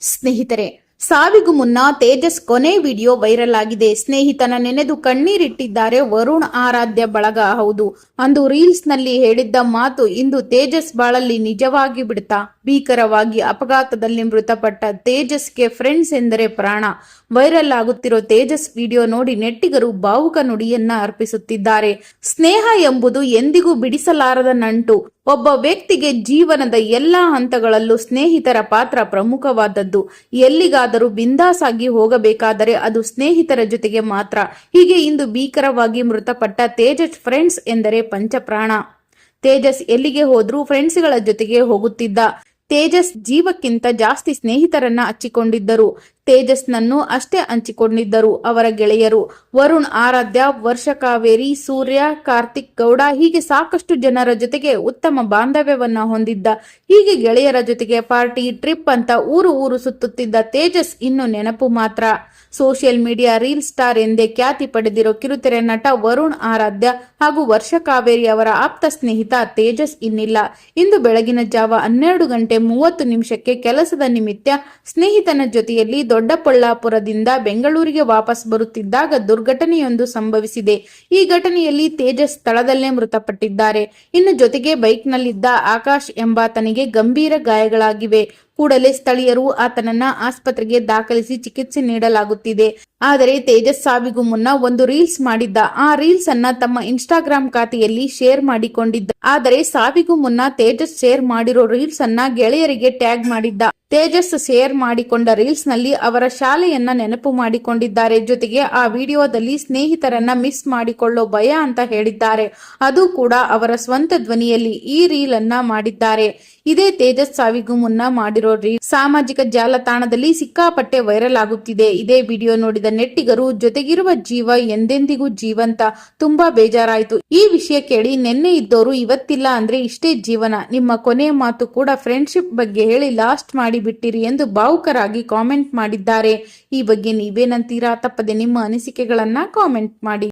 ಸ್ನೇಹಿತರೆ, ಸಾವಿಗೂ ಮುನ್ನ ತೇಜಸ್ ಕೊನೆ ವಿಡಿಯೋ ವೈರಲ್ ಆಗಿದೆ. ಸ್ನೇಹಿತನ ನೆನೆದು ಕಣ್ಣೀರಿಟ್ಟಿದ್ದಾರೆ ವರುಣ್ ಆರಾಧ್ಯ ಬಳಗ. ಹೌದು, ಅಂದು ರೀಲ್ಸ್ನಲ್ಲಿ ಹೇಳಿದ್ದ ಮಾತು ಇಂದು ತೇಜಸ್ ಬಾಳಲ್ಲಿ ನಿಜವಾಗಿ ಬಿಡ್ತಾ, ಭೀಕರವಾಗಿ ಅಪಘಾತದಲ್ಲಿ ಮೃತಪಟ್ಟ ತೇಜಸ್ಗೆ ಫ್ರೆಂಡ್ಸ್ ಎಂದರೆ ಪ್ರಾಣ. ವೈರಲ್ ಆಗುತ್ತಿರೋ ತೇಜಸ್ ವಿಡಿಯೋ ನೋಡಿ ನೆಟ್ಟಿಗರು ಭಾವುಕ ನುಡಿಯನ್ನ ಅರ್ಪಿಸುತ್ತಿದ್ದಾರೆ. ಸ್ನೇಹ ಎಂಬುದು ಎಂದಿಗೂ ಬಿಡಿಸಲಾರದ ನಂಟು. ಒಬ್ಬ ವ್ಯಕ್ತಿಗೆ ಜೀವನದ ಎಲ್ಲಾ ಹಂತಗಳಲ್ಲೂ ಸ್ನೇಹಿತರ ಪಾತ್ರ ಪ್ರಮುಖವಾದದ್ದು. ಎಲ್ಲಿಗಾದರೂ ಬಿಂದಾಸ್ ಆಗಿ ಹೋಗಬೇಕಾದರೆ ಅದು ಸ್ನೇಹಿತರ ಜೊತೆಗೆ ಮಾತ್ರ. ಹೀಗೆ ಇಂದು ಭೀಕರವಾಗಿ ಮೃತಪಟ್ಟ ತೇಜಸ್ ಫ್ರೆಂಡ್ಸ್ ಎಂದರೆ ಪಂಚಪ್ರಾಣ. ತೇಜಸ್ ಎಲ್ಲಿಗೆ ಹೋದ್ರೂ ಫ್ರೆಂಡ್ಸ್ಗಳ ಜೊತೆಗೆ ಹೋಗುತ್ತಿದ್ದ. ತೇಜಸ್ ಜೀವಕ್ಕಿಂತ ಜಾಸ್ತಿ ಸ್ನೇಹಿತರನ್ನ ಹಚ್ಚಿಕೊಂಡಿದ್ದರು. ತೇಜಸ್ನನ್ನು ಅಷ್ಟೇ ಹಂಚಿಕೊಂಡಿದ್ದರು ಅವರ ಗೆಳೆಯರು. ವರುಣ್, ಆರಾಧ್ಯ, ವರ್ಷ ಕಾವೇರಿ, ಸೂರ್ಯ, ಕಾರ್ತಿಕ್ ಗೌಡ ಹೀಗೆ ಸಾಕಷ್ಟು ಜನರ ಜೊತೆಗೆ ಉತ್ತಮ ಬಾಂಧವ್ಯವನ್ನ ಹೊಂದಿದ್ದ. ಹೀಗೆ ಗೆಳೆಯರ ಜೊತೆಗೆ ಪಾರ್ಟಿ, ಟ್ರಿಪ್ ಅಂತ ಊರು ಊರು ಸುತ್ತುತ್ತಿದ್ದ ತೇಜಸ್ ಇನ್ನು ನೆನಪು ಮಾತ್ರ. ಸೋಷಿಯಲ್ ಮೀಡಿಯಾ ರೀಲ್ ಸ್ಟಾರ್ ಎಂದೇ ಖ್ಯಾತಿ ಪಡೆದಿರೋ ಕಿರುತೆರೆ ನಟ ವರುಣ್, ಆರಾಧ್ಯ ಹಾಗೂ ವರ್ಷ ಕಾವೇರಿ ಅವರ ಆಪ್ತ ಸ್ನೇಹಿತ ತೇಜಸ್ ಇನ್ನಿಲ್ಲ. ಇಂದು ಬೆಳಗಿನ ಜಾವ ಹನ್ನೆರಡು ಗಂಟೆ ಮೂವತ್ತು ನಿಮಿಷಕ್ಕೆ ಕೆಲಸದ ನಿಮಿತ್ತ ಸ್ನೇಹಿತನ ಜೊತೆಯಲ್ಲಿ ದೊಡ್ಡಬಳ್ಳಾಪುರದಿಂದ ಬೆಂಗಳೂರಿಗೆ ವಾಪಸ್ ಬರುತ್ತಿದ್ದಾಗ ದುರ್ಘಟನೆಯೊಂದು ಸಂಭವಿಸಿದೆ. ಈ ಘಟನೆಯಲ್ಲಿ ತೇಜಸ್ ಸ್ಥಳದಲ್ಲೇ ಮೃತಪಟ್ಟಿದ್ದಾರೆ. ಇನ್ನು ಜೊತೆಗೆ ಬೈಕ್ನಲ್ಲಿದ್ದ ಆಕಾಶ್ ಎಂಬಾತನಿಗೆ ಗಂಭೀರ ಗಾಯಗಳಾಗಿವೆ. ಕೂಡಲೇ ಸ್ಥಳೀಯರು ಆತನನ್ನ ಆಸ್ಪತ್ರೆಗೆ ದಾಖಲಿಸಿ ಚಿಕಿತ್ಸೆ ನೀಡಲಾಗುತ್ತಿದೆ. ಆದರೆ ತೇಜಸ್ ಸಾವಿಗೂ ಮುನ್ನ ಒಂದು ರೀಲ್ಸ್ ಮಾಡಿದ್ದ. ಆ ರೀಲ್ಸ್ ಅನ್ನ ತಮ್ಮ ಇನ್ಸ್ಟಾಗ್ರಾಮ್ ಖಾತೆಯಲ್ಲಿ ಶೇರ್ ಮಾಡಿಕೊಂಡಿದ್ದ. ಆದರೆ ಸಾವಿಗೂ ಮುನ್ನ ತೇಜಸ್ ಶೇರ್ ಮಾಡಿರೋ ರೀಲ್ಸ್ ಅನ್ನ ಗೆಳೆಯರಿಗೆ ಟ್ಯಾಗ್ ಮಾಡಿದ್ದ. ತೇಜಸ್ ಶೇರ್ ಮಾಡಿಕೊಂಡ ರೀಲ್ಸ್ನಲ್ಲಿ ಅವರ ಶಾಲೆಯನ್ನ ನೆನಪು ಮಾಡಿಕೊಂಡಿದ್ದಾರೆ. ಜೊತೆಗೆ ಆ ವಿಡಿಯೋದಲ್ಲಿ ಸ್ನೇಹಿತರನ್ನ ಮಿಸ್ ಮಾಡಿಕೊಳ್ಳೋ ಭಯ ಅಂತ ಹೇಳಿದ್ದಾರೆ. ಅದು ಕೂಡ ಅವರ ಸ್ವಂತ ಧ್ವನಿಯಲ್ಲಿ ಈ ರೀಲ್ ಅನ್ನ ಮಾಡಿದ್ದಾರೆ. ಇದೇ ತೇಜಸ್ ಸಾವಿಗೂ ಮುನ್ನ ಮಾಡಿರೋ ರೀಲ್ ಸಾಮಾಜಿಕ ಜಾಲತಾಣದಲ್ಲಿ ಸಿಕ್ಕಾಪಟ್ಟೆ ವೈರಲ್ ಆಗುತ್ತಿದೆ. ಇದೇ ವಿಡಿಯೋ ನೋಡಿದ ನೆಟ್ಟಿಗರು, ಜೊತೆಗಿರುವ ಜೀವ ಎಂದೆಂದಿಗೂ ಜೀವಂತ, ತುಂಬಾ ಬೇಜಾರಾಯಿತು. ಈ ವಿಷಯ ಕೇಳಿ ನಿನ್ನೆ ಇದ್ದವರು ಇವತ್ತಿಲ್ಲ ಅಂದ್ರೆ ಇಷ್ಟೇ ಜೀವನ. ನಿಮ್ಮ ಕೊನೆಯ ಮಾತು ಕೂಡ ಫ್ರೆಂಡ್ಶಿಪ್ ಬಗ್ಗೆ ಹೇಳಿ ಲಾಸ್ಟ್ ಮಾಡಿ ಬಿಟ್ಟಿರಿ ಎಂದು ಭಾವುಕರಾಗಿ ಕಾಮೆಂಟ್ ಮಾಡಿದ್ದಾರೆ. ಈ ಬಗ್ಗೆ ನೀವೇನಂತೀರಾ? ತಪ್ಪದೆ ನಿಮ್ಮ ಅನಿಸಿಕೆಗಳನ್ನ ಕಾಮೆಂಟ್ ಮಾಡಿ.